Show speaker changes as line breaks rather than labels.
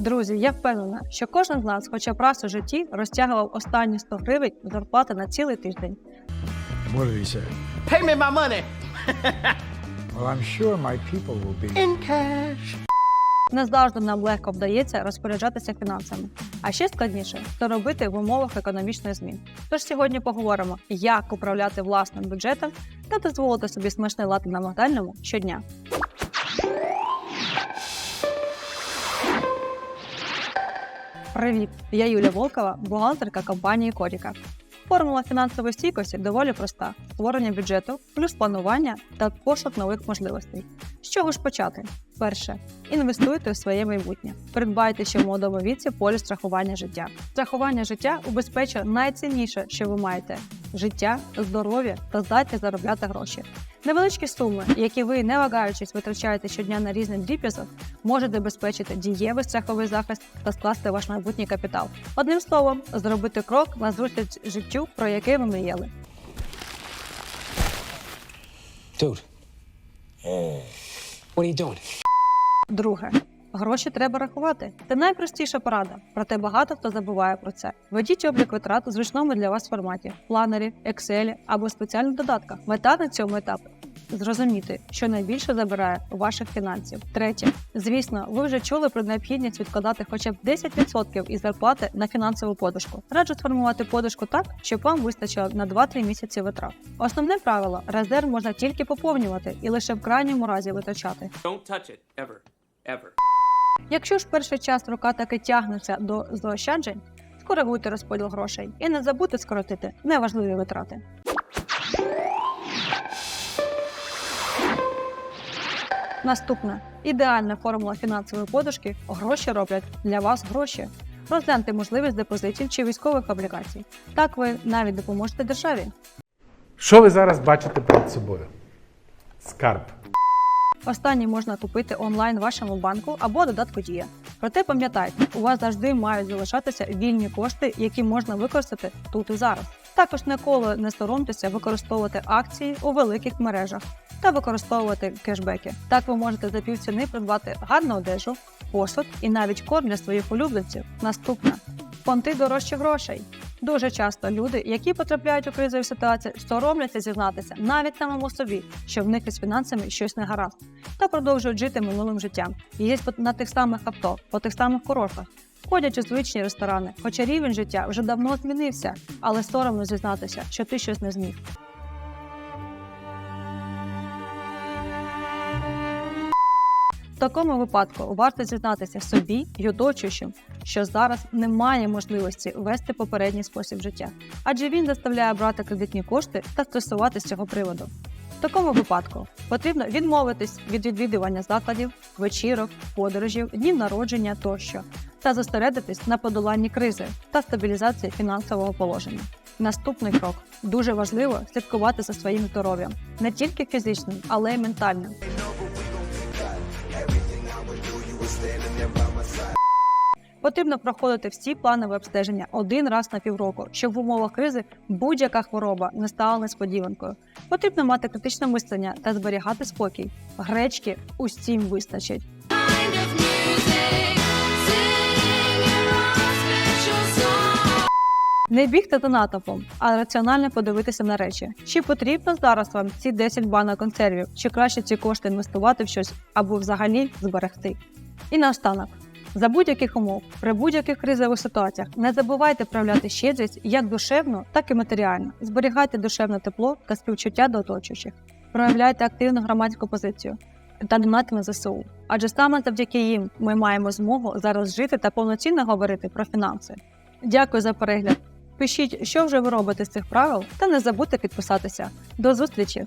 Друзі, я впевнена, що кожен з нас хоча б раз у житті розтягував останні 100 гривень зарплати на цілий тиждень.
Say?
Pay me my money
Well, I'm sure my people will be.
in cash.
Не завжди нам легко вдається розпоряджатися фінансами, а ще складніше це робити в умовах економічної змін. Тож сьогодні поговоримо, як управляти власним бюджетом та дозволити собі смачний лад на Магдальному щодня. Привіт! Я Юля Волкова, бухгалтерка компанії Коріка. Формула фінансової стійкості доволі проста: створення бюджету, плюс планування та пошук нових можливостей. З чого ж почати? Перше. Інвестуйте у своє майбутнє. Придбайте ще в молодому віці поліс страхування життя. Страхування життя убезпечує найцінніше, що ви маєте: життя, здоров'я та здатність заробляти гроші. Невеличкі суми, які ви, не вагаючись, витрачаєте щодня на різний дріб'язок, можуть забезпечити дієвий страховий захист та скласти ваш майбутній капітал. Одним словом, зробити крок на зустріч життю, про яке ви мріяли.
Dude. What are you doing?
Друге. Гроші треба рахувати. Це найпростіша порада, проте багато хто забуває про це. Ведіть облік витрат у зручному для вас форматі планері, Excel або спеціальних додатках. Мета на цьому етапі зрозуміти, що найбільше забирає у ваших фінансів. Третє, звісно, ви вже чули про необхідність відкладати хоча б 10% із зарплати на фінансову подушку. Раджу сформувати подушку так, щоб вам вистачило на 2-3 місяці витрат. Основне правило: резерв можна тільки поповнювати і лише в крайньому разі витрачати.
Don't touch it ever, ever.
Якщо ж перший час рука таки тягнеться до заощаджень, скоригуйте розподіл грошей і не забудьте скоротити неважливі витрати. Наступне ідеальна формула фінансової подушки гроші роблять для вас гроші. Розгляньте можливість депозитів чи військових облігацій. Так ви навіть допоможете державі.
Що ви зараз бачите перед собою? Скарб.
Останні можна купити онлайн вашому банку або додатку Дія. Проте пам'ятайте, у вас завжди мають залишатися вільні кошти, які можна використати тут і зараз. Також ніколи не соромтеся використовувати акції у великих мережах та використовувати кешбеки. Так ви можете за півціни придбати гарну одежу, посуд і навіть корм для своїх улюбленців. Наступне фонти дорожче грошей. Дуже часто люди, які потрапляють у кризові ситуації, соромляться зізнатися навіть самому собі, що в них із фінансами щось не гаразд, та продовжують жити минулим життям. Їздять на тих самих авто, по тих самих курортах, ходять у звичні ресторани, хоча рівень життя вже давно змінився, але соромно зізнатися, що ти щось не зміг. Такому випадку варто зізнатися собі й оточуючим, що зараз немає можливості вести попередній спосіб життя, адже він заставляє брати кредитні кошти та стресувати з цього приводу. В такому випадку потрібно відмовитись від відвідування закладів, вечірок, подорожів, днів народження тощо, та зосередитись на подоланні кризи та стабілізації фінансового положення. Наступний крок дуже важливо слідкувати за своїм здоров'ям, не тільки фізичним, але й ментальним. Потрібно проходити всі планові обстеження один раз на півроку, щоб в умовах кризи будь-яка хвороба не стала несподіванкою. Потрібно мати критичне мислення та зберігати спокій. Гречки усім вистачить. Не бігти за натовпом, а раціонально подивитися на речі. Чи потрібно зараз вам ці 10 банок консервів, чи краще ці кошти інвестувати в щось або взагалі зберегти? І наостанок. За будь-яких умов, при будь-яких кризових ситуаціях не забувайте проявляти щедрість як душевно, так і матеріально. Зберігайте душевне тепло та співчуття до оточуючих. Проявляйте активну громадську позицію та донати на ЗСУ. Адже саме завдяки їм ми маємо змогу зараз жити та повноцінно говорити про фінанси. Дякую за перегляд. Пишіть, що вже ви робите з цих правил, та не забудьте підписатися. До зустрічі!